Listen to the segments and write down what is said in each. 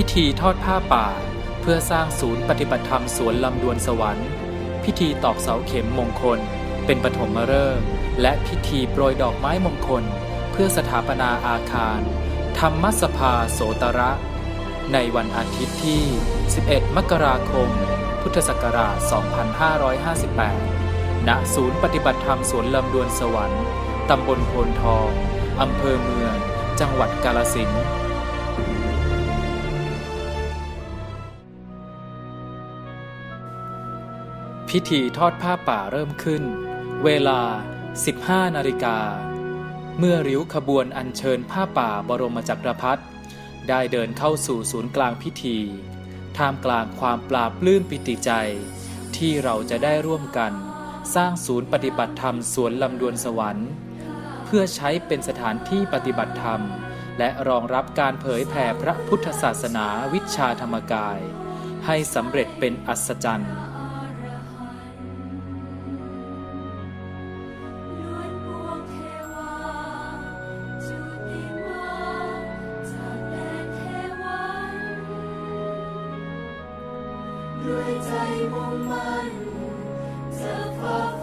พิธีทอดผ้าป่า เพื่อสร้างศูนย์ปฏิบัติธรรมสวนลำดวนสวรรค์ พิธีตอกเสาเข็มมงคล เป็นปฐมฤกษ์และพิธีโปรยดอกไม้มงคล เพื่อสถาปนาอาคาร ธรรมสภาโสตระ ในวันอาทิตย์ที่ 11 มกราคม พุทธศักราช 2558 ณ ศูนย์ปฏิบัติธรรมสวนลำดวนสวรรค์ ตำบลโพนทอง อำเภอเมือง จังหวัดกาลสินธุ์ พิธีทอดผ้าป่าเริ่มขึ้น เวลา 15 นาฬิกา เมื่อริ้วขบวนอัญเชิญผ้าป่าบรมจักรพรรดิได้เดินเข้าสู่ศูนย์กลางพิธี ท่ามกลางความปราบปลื้มปิติใจ ที่เราจะได้ร่วมกัน สร้างศูนย์ปฏิบัติธรรมสวนลำดวนสวรรค์ เพื่อใช้เป็นสถานที่ปฏิบัติธรรม และรองรับการเผยแผ่พระพุทธศาสนาวิชาธรรมกาย ให้สำเร็จเป็นอัศจรรย์ ด้วยใจมุ่งมั่นจะฝ่า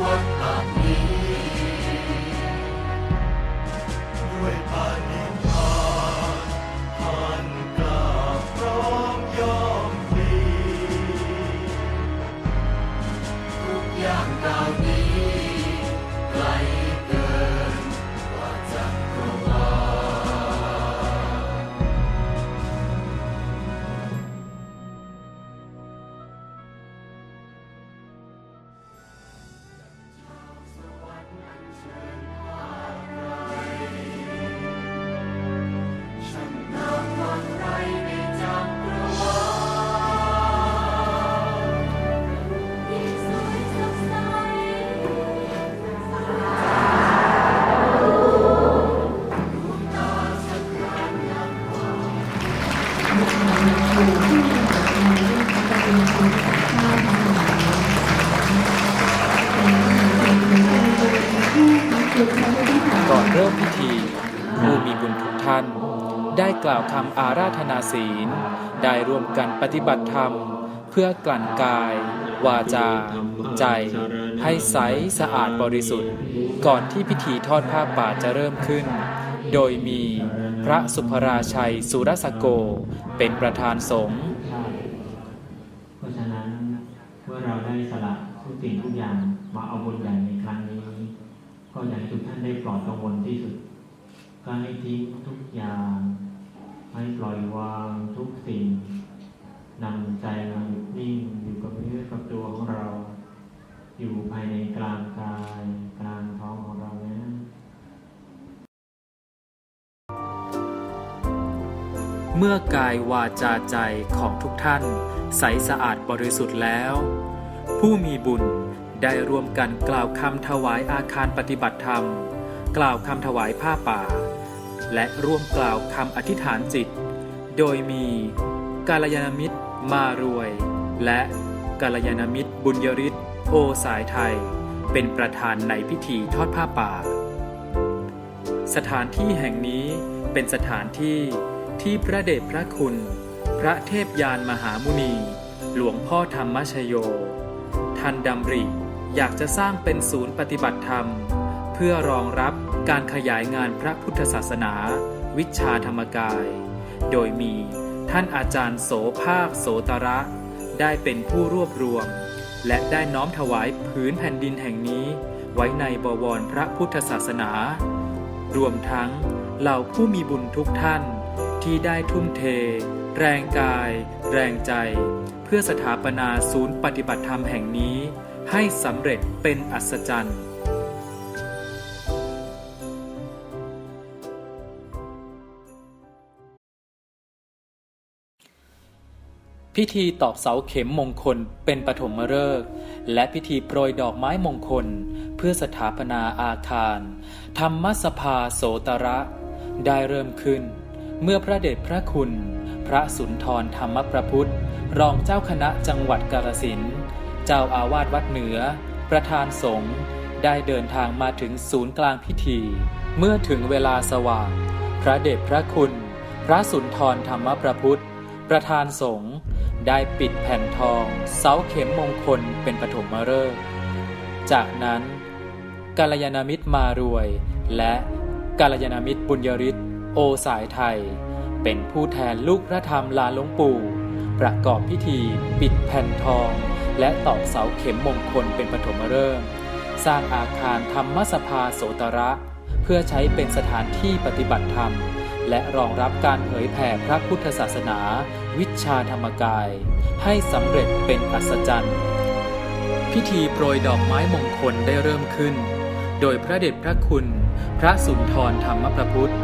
หรือ เริ่มพิธี ผู้มีบุญทุกท่าน ได้กล่าวคำอาราธนาศีล ได้ร่วมกันปฏิบัติธรรม เพื่อกลั่นกาย วาจา ใจ ให้ใสสะอาดบริสุทธิ์ ก่อนที่พิธีทอดผ้าป่าจะเริ่มขึ้น โดยมีพระสุภราชัยสุรสโก เป็นประธานสงฆ์ เพราะฉะนั้นเมื่อเราได้สละทุกสิ่งทุกอย่างมาเอาบุญใหญ่ในครั้งนี้ ก็อยากให้ทุกท่านได้ปลอดกังวลที่สุด ก็ให้ทิ้งทุกอย่าง ให้ปล่อยวางทุกสิ่งนำใจมาหยุดนิ่งอยู่กับเนื้อกับตัวของเรา อยู่ภายในกลางกายกลางท้องของเรานะเมื่อกายวาจาใจของทุกท่าน ใสสะอาดบริสุทธิ์แล้ว ผู้มีบุญได้รวมกันกล่าวคำถวายอาคารปฏิบัติธรรม กล่าวคำถวายผ้าป่า และร่วมกล่าวคำอธิษฐานจิต โดยมีกาลยานมิตรมารวย และกาลยานมิตรบุญยริศโอสายไทย เป็นประธานในพิธีทอดผ้าป่า สถานที่แห่งนี้เป็นสถานที่ที่พระเดชพระคุณ พระเทพยานมหามุนี หลวงพ่อธรรมชโย ท่านดำริอยากจะสร้างเป็นศูนย์ปฏิบัติธรรม พื่อรองรับการขยายงานพระพุทธศาสนา วิชาธรรมกาย โดยมีท่านอาจารย์โสภาคโสตระ ได้เป็นผู้รวบรวม และได้น้อมถวายผืนแผ่นดินแห่งนี้ ไว้ในบวรพระพุทธศาสนา รวมทั้งเหล่าผู้มีบุญทุกท่านที่ได้ทุ่มเท แรงกาย แรงใจ เพื่อสถาปนาศูนย์ปฏิบัติธรรมแห่งนี้ ให้สำเร็จเป็นอัศจรรย์ พิธีตอกเสาเข็มมงคลเป็นปฐมฤกษ์และพิธีโปรยดอกไม้มงคล เพื่อสถาปนาอาคาร ธรรมสภาโสตระ ได้เริ่มขึ้น เมื่อพระเดชพระคุณ พระสุนทรธรรมประพุทธรองเจ้าคณะจังหวัดกาฬสินเจ้าอาวาสวัดเหนือ ประธานสงฆ์ได้เดินทางมาถึงศูนย์กลางพิธี เมื่อถึงเวลาสว่าง พระเดชพระคุณ พระสุนทรธรรมประพุทธประธานสงฆ์ ได้ปิดแผ่นทองเสาเข็มมงคลเป็นปฐมฤกษ์จากนั้นกาลยานามิตรมารวย และกาลยานามิตรบุญยริศโอสายไทย เป็นผู้แทนลูกพระธรรมลาหลวงปู่ ประกอบพิธีปิดแผ่นทอง และตอกเสาเข็มมงคลเป็นปฐมฤกษ์สร้างอาคารธรรมสภาโสตระ เพื่อใช้เป็นสถานที่ปฏิบัติธรรม และรองรับการเผยแผ่พระพุทธศาสนา วิชาธรรมกาย ให้สำเร็จเป็นอัศจรรย์ พิธีโปรยดอกไม้มงคลได้เริ่มขึ้น โดยพระเดชพระคุณ พระสุนทรธรรมประพุทธ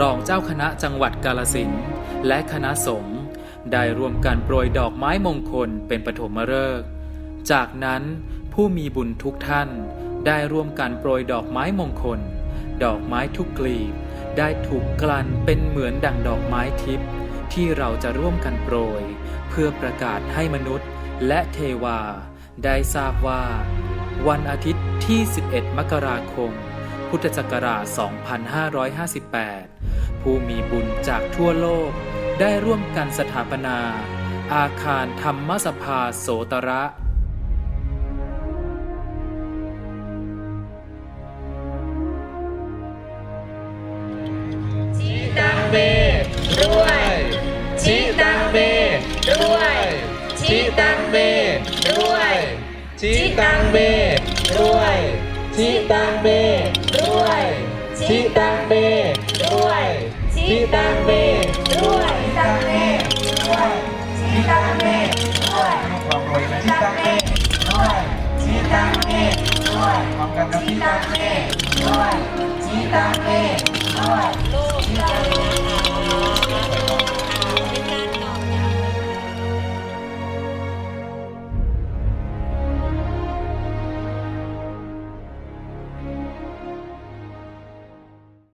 รองเจ้าคณะจังหวัดกาลสินธุ์และคณะสงฆ์ได้รวมกันโปรยดอกไม้มงคลเป็นปฐมฤกษ์จากนั้นผู้มีบุญทุกท่านได้ร่วมกันโปรยดอกไม้มงคล ดอกไม้ทุกกลีบ ได้ถูกกลั่นเป็นเหมือนดั่งดอกไม้ทิพย์ที่เราจะร่วมกันโปรย เพื่อประกาศให้มนุษย์และเทวา ได้ทราบว่า วันอาทิตย์ที่ 11 มกราคม พุทธศักราช 2558 ผู้มีบุญจากทั่วโลก ได้ร่วมกันสถาปนา อาคารธรรมสภาโสตระ ชิตังเมด้วยชิตังเมด้วยชิตังเมด้วยชิตังเมด้วยชิตังเมด้วยชิตังเมด้วยความรวยนะชิตังเมฆด้วยชิตังเมด้วยความกันกับชิที่ตังเมเมฆด้วยชิตังเมด้วย